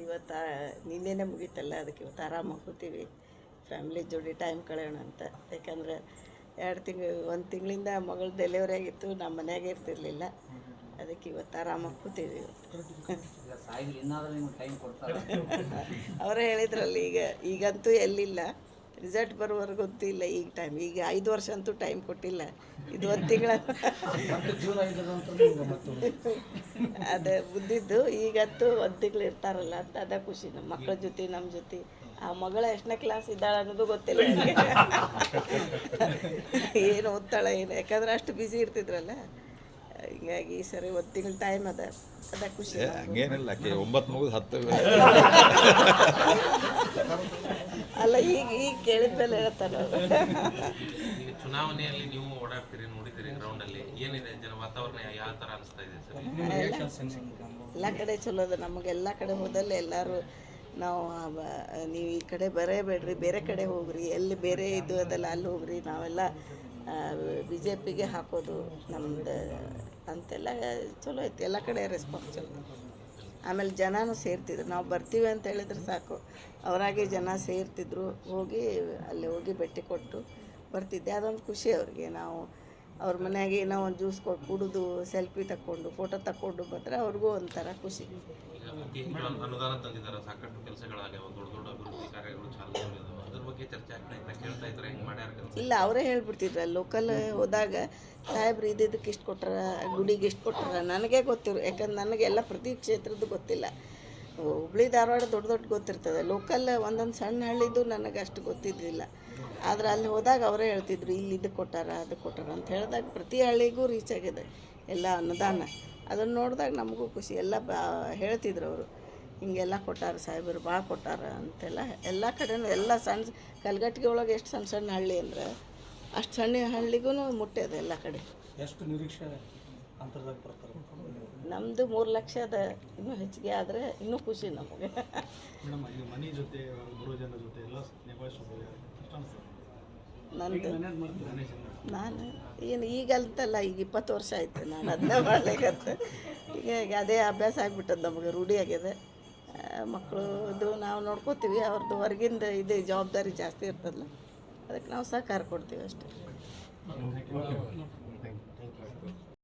ಇವತ್ತು ನಿನ್ನೆನೇ ಮುಗೀತಲ್ಲ ಅದಕ್ಕೆ ಇವತ್ತು ಆರಾಮಾಗಿ ಕೂತೀವಿ. ಫ್ಯಾಮಿಲಿ ಜೋಡಿ ಟೈಮ್ ಕಳೆಯೋಣ ಅಂತ. ಯಾಕಂದ್ರೆ ಎರಡು ತಿಂಗಳು ಒಂದು ತಿಂಗಳಿಂದ ಮಗಳು ಡೆಲಿವರಿ ಆಗಿತ್ತು ನಮ್ಮ ಮನೆಯಾಗೆ ಇರ್ತಿರ್ಲಿಲ್ಲ. ಅದಕ್ಕೆ ಇವತ್ತು ಆರಾಮಾಗಿ ಕೂತೀವಿ ಅವರೇ ಹೇಳಿದ್ರಲ್ಲ ಈಗ ಈಗಂತೂ ಎಲ್ಲಿಲ್ಲ. ರಿಸಲ್ಟ್ ಬರೋವರೆಗೂ ಗೊತ್ತಿಲ್ಲ ಈಗ ಟೈಮ್ ಈಗ ಐದು ವರ್ಷ ಅಂತೂ ಟೈಮ್ ಕೊಟ್ಟಿಲ್ಲ. ಇದು ಒಂದು ತಿಂಗಳ. ಮತ್ತೆ ಜೂನ್ ಐದರಂತೂ ನಿಮ್ಗೆ ಮತ್ತೆ ಅದೇ ಬುದ್ಧಿದ್ದು ಈಗಂತೂ ಒಂದು ತಿಂಗಳು ಇರ್ತಾರಲ್ಲ ಅಂತ ಅದೇ ಖುಷಿ. ನಮ್ಮ ಮಕ್ಕಳ ಜೊತೆ ನಮ್ಮ ಜೊತೆ. ಆ ಮಗಳ ಎಷ್ಟನೇ ಕ್ಲಾಸ್ ಇದ್ದಾಳೆ ಅನ್ನೋದು ಗೊತ್ತಿಲ್ಲ ಏನು ಓದ್ತಾಳೆ ಏನು? ಯಾಕಂದ್ರೆ ಅಷ್ಟು ಬ್ಯುಸಿ ಇರ್ತಿದ್ರಲ್ಲ. ಹಿಂಗಾಗಿ ಈ ಸರಿ ಒಂದು ತಿಂಗಳು ಟೈಮ್ ಅದ. ಅದ ಖುಷಿ. ಹಂಗೇನಿಲ್ಲ ಒಂಬತ್ತು ಮುಗಿದು ಹತ್ತು. ಅಲ್ಲ ಈಗ ಈಗ ಕೇಳಿದ ಮೇಲೆ ಹೇಳ್ತಾನೆ. ಈಗ ಚುನಾವಣೆಯಲ್ಲಿ ನೀವು ಓಡಾಡ್ತೀರಿ ನೋಡಿದ್ದೀರಿ ಗ್ರೌಂಡ್ ಅಲ್ಲಿ ಏನಿದೆ ಜನ ವಾತಾವರಣ ಯಾವ ತರ ಅನಿಸ್ತಾ ಇದೆ ಸರ್? ಎಲ್ಲ ಕಡೆ ಚಲೋ ಅದ ನಮಗೆ ಎಲ್ಲ ಕಡೆ ಹೋದಲ್ಲಿ ಎಲ್ಲರೂ ನಾವು ನೀವು ಈ ಕಡೆ ಬರೇಬೇಡ್ರಿ ಬೇರೆ ಕಡೆ ಹೋಗ್ರಿ ಎಲ್ಲಿ ಬೇರೆ ಇದು ಅದಲ್ಲ ಅಲ್ಲಿ ಹೋಗ್ರಿ ನಾವೆಲ್ಲ ಬಿ ಜೆ ಪಿಗೆ ಹಾಕೋದು ನಮ್ದು ಅಂತೆಲ್ಲ ಚಲೋ ಐತಿ ಎಲ್ಲ ಕಡೆ ರೆಸ್ಪಾನ್ಸ್ ಚಲೋ. ಆಮೇಲೆ ಜನನೂ ಸೇರ್ತಿದ್ರು. ನಾವು ಬರ್ತೀವಿ ಅಂತ ಹೇಳಿದ್ರೆ ಸಾಕು. ಅವರಾಗೆ ಜನ ಸೇರ್ತಿದ್ರು. ಹೋಗಿ ಅಲ್ಲಿ ಹೋಗಿ ಭೇಟಿ ಕೊಟ್ಟು ಬರ್ತಿದ್ದೆ. ಅದೊಂದು ಖುಷಿ ಅವ್ರಿಗೆ. ನಾವು ಅವ್ರ ಮನೆಯಾಗೆ ಏನೋ ಒಂದು ಜ್ಯೂಸ್ ಕೊಟ್ಟು ಕುಡಿದು ಸೆಲ್ಫಿ ತಕ್ಕೊಂಡು, ಫೋಟೋ ತಕ್ಕೊಂಡು ಬಂದರೆ ಅವ್ರಿಗೂ ಒಂಥರ ಖುಷಿ. ಅನುದಾನ ತಂದಿದ್ದಾರೆ. ಸಾಕಷ್ಟು ಕೆಲಸಗಳಾಗ್ಯಾವ. ದೊಡ್ಡ ದೊಡ್ಡ ಅಭಿವೃದ್ಧಿ ಕಾರ್ಯಗಳು ಚಾಲನೆ ಅದ್ರ ಬಗ್ಗೆ ಚರ್ಚೆ ಆಗ್ತಾ ಇತ್ತ ಕೇಳ್ತಾ ಇದ್ರೆ? ಇಲ್ಲ, ಅವರೇ ಹೇಳ್ಬಿಡ್ತಿದ್ರ ಲೋಕಲ್ ಹೋದಾಗ ಸಾಹೇಬ್ರು ಇದಕ್ಕೆ ಇಷ್ಟು ಕೊಟ್ಟಾರ ಗುಡಿಗೆ ಇಷ್ಟು ಕೊಟ್ಟಾರ ನನಗೆ ಗೊತ್ತಿರು ಯಾಕಂದ್ರೆ ನನಗೆಲ್ಲ ಪ್ರತಿ ಕ್ಷೇತ್ರದ್ದು ಗೊತ್ತಿಲ್ಲ. ಹುಬ್ಳಿ ಧಾರವಾಡ ದೊಡ್ಡ ದೊಡ್ಡ ಗೊತ್ತಿರ್ತದೆ ಲೋಕಲ್ ಒಂದೊಂದು ಸಣ್ಣ ಹಳ್ಳಿದು ನನಗೆ ಅಷ್ಟು ಗೊತ್ತಿದ್ದಿಲ್ಲ. ಆದ್ರೆ ಅಲ್ಲಿ ಹೋದಾಗ ಅವರೇ ಹೇಳ್ತಿದ್ರು, ಇಲ್ಲಿ ಇದಕ್ಕೆ ಕೊಟ್ಟಾರ, ಅದು ಕೊಟ್ಟಾರ ಅಂತ ಹೇಳಿದಾಗ ಪ್ರತಿ ಹಳ್ಳಿಗೂ ರೀಚ್ ಆಗಿದೆ, ಎಲ್ಲ ಅನುದಾನ. ಅದನ್ನು ನೋಡಿದಾಗ ನಮಗೂ ಖುಷಿ, ಎಲ್ಲ ಬಾ, ಹೇಳ್ತಿದ್ರು ಅವರು. ಹಿಂಗೆಲ್ಲ ಕೊಟ್ಟಾರ ಸಾಹೇಬರು ಭಾಳ ಕೊಟ್ಟಾರ ಅಂತೆಲ್ಲ. ಎಲ್ಲ ಕಡೆನೂ ಎಲ್ಲ ಸಣ್ಣ ಕಲ್ಗಟ್ಟಿಗೆ ಒಳಗೆ ಎಷ್ಟು ಸಣ್ಣ ಸಣ್ಣ ಹಳ್ಳಿ ಅಂದ್ರೆ ಅಷ್ಟು ಸಣ್ಣ ಹಳ್ಳಿಗೂ ಮುಟ್ಟ್ಯದ ಎಲ್ಲ ಕಡೆ. ಎಷ್ಟು ನಿರೀಕ್ಷೆ ಅಂತರದಾಗ ಬರ್ತಾರೆ? ನಮ್ಮದು ಮೂರು ಲಕ್ಷ ಅದ ಇನ್ನೂ ಹೆಚ್ಚಿಗೆ ಆದರೆ ಇನ್ನೂ ಖುಷಿ ನಮಗೆ. ಮನೆ ಜೊತೆ ಬರೋ ಜೊತೆ ಎಲ್ಲ ನಂದು ನಾನು ಏನು ಈಗಲ್ತಲ್ಲ ಈಗ ಇಪ್ಪತ್ತು ವರ್ಷ ಆಯ್ತು ನಾನು ಅದನ್ನೇ ಮಾಡಲಿಕ್ಕೆ ಈಗ ಈಗ ಅದೇ ಅಭ್ಯಾಸ ಆಗಿಬಿಟ್ಟದ್ದು ನಮಗೆ ರೂಢಿ ಆಗಿದೆ. ಮಕ್ಕಳು ಇದು ನಾವು ನೋಡ್ಕೋತೀವಿ ಅವ್ರದ್ದು ಹೊರಗಿಂದ ಇದು, ಜವಾಬ್ದಾರಿ ಜಾಸ್ತಿ ಇರ್ತದಲ್ಲ, ಅದಕ್ಕೆ ನಾವು ಸಹಕಾರ ಕೊಡ್ತೀವಿ ಅಷ್ಟೇ.